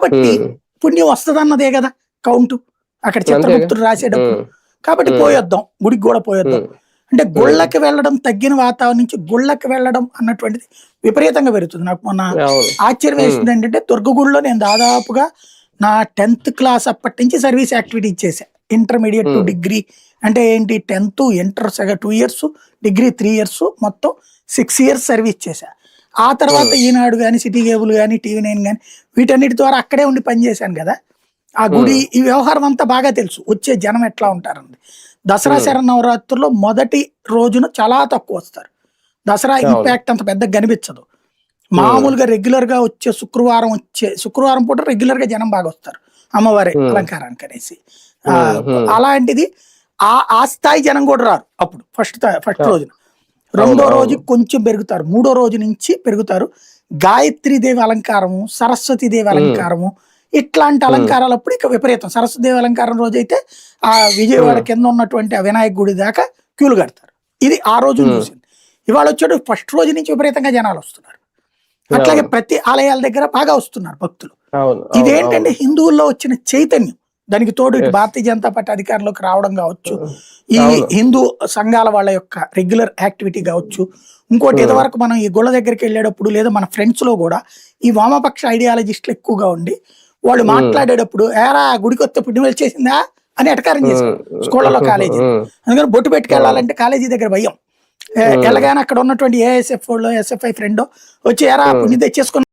కాబట్టి పుణ్యం వస్తదన్నదే కదా కౌంట్. అక్కడ చిత్రగుప్తుడు రాసేటప్పుడు. కాబట్టి. పోయొద్దాం గుడికి కూడా పోయొద్దాం. అంటే గుళ్ళకి వెళ్ళడం తగ్గిన వాతావరణం నుంచి గుళ్ళకి వెళ్ళడం అన్నటువంటిది విపరీతంగా పెరుగుతుంది. నాకు మొన్న ఆశ్చర్యం వేసింది ఏంటంటే దుర్గగుడిలో నేను దాదాపుగా నా టెన్త్ క్లాస్ అప్పటి నుంచి సర్వీస్ యాక్టివిటీ చేశా ఇంటర్మీడియట్ టు. డిగ్రీ అంటే ఏంటి టెన్త్ ఇంటర్ సగ two years degree three years మొత్తం సిక్స్ ఇయర్స్ సర్వీస్ చేశా ఆ తర్వాత. ఈనాడు కానీ సిటీ కేబుల్ కానీ టీవీ నైన్ కానీ వీటన్నిటి ద్వారా అక్కడే ఉండి పనిచేశాను కదా ఆ గుడి ఈ వ్యవహారం అంతా బాగా తెలుసు వచ్చే జనం ఎట్లా ఉంటారండి దసరా. శరన్నవరాత్రుల్లో మొదటి రోజున చాలా తక్కువ వస్తారు దసరా. ఇంపాక్ట్ అంత పెద్దగా కనిపించదు మామూలుగా రెగ్యులర్గా వచ్చే శుక్రవారం వచ్చే శుక్రవారం పూట రెగ్యులర్గా జనం బాగా వస్తారు అమ్మవారి. అలంకారానికి అనేసి. అలాంటిది ఆ ఆ స్థాయి జనం కూడా రారు అప్పుడు ఫస్ట్ ఫస్ట్. రోజున రెండో రోజు కొంచెం పెరుగుతారు. మూడో రోజు నుంచి పెరుగుతారు. గాయత్రి దేవి అలంకారము సరస్వతి దేవి. అలంకారము ఇట్లాంటి అలంకారాలు అప్పుడు ఇక విపరీతం. సరస్వతి దేవి అలంకారం రోజు అయితే ఆ విజయవాడ. కింద ఉన్నటువంటి ఆ వినాయక గుడి దాకా క్యూలు కడతారు. ఇది ఆ రోజు. చూసింది. ఇవాళ వచ్చాడు ఫస్ట్ రోజు నుంచి విపరీతంగా జనాలు వస్తున్నారు. అట్లాగే. ప్రతి ఆలయాల దగ్గర బాగా వస్తున్నారు భక్తులు. ఇదేంటంటే హిందువుల్లో వచ్చిన చైతన్యం. దానికి తోడు ఇటు. భారతీయ జనతా పార్టీ అధికారంలోకి రావడం కావచ్చు అవును. ఈ. హిందూ సంఘాల వాళ్ళ యొక్క రెగ్యులర్ యాక్టివిటీ కావచ్చు ఇంకోటి. ఇదివరకు మనం ఈ గుళ్ళ దగ్గరికి వెళ్ళేటప్పుడు లేదా మన ఫ్రెండ్స్లో కూడా ఈ వామపక్ష ఐడియాలజిస్టులు ఎక్కువగా ఉండి వాళ్ళు Hmm. మాట్లాడేటప్పుడు ఏరా గుడికి వస్తే పుణ్యం వచ్చేసిందా అని ఎటకారం చేశారు స్కూళ్ళలో కాలేజీ అందుకని బొట్టు పెట్టుకెళ్ళాలంటే కాలేజీ దగ్గర భయం. వెళ్ళగానే అక్కడ ఉన్నటువంటి ఏఎస్ఎఫ్ వాళ్ళు ఎస్ఎఫ్ఐ ఫ్రెండ్ వచ్చి ఎరా Hmm. పుణ్యం తెచ్చేసుకుని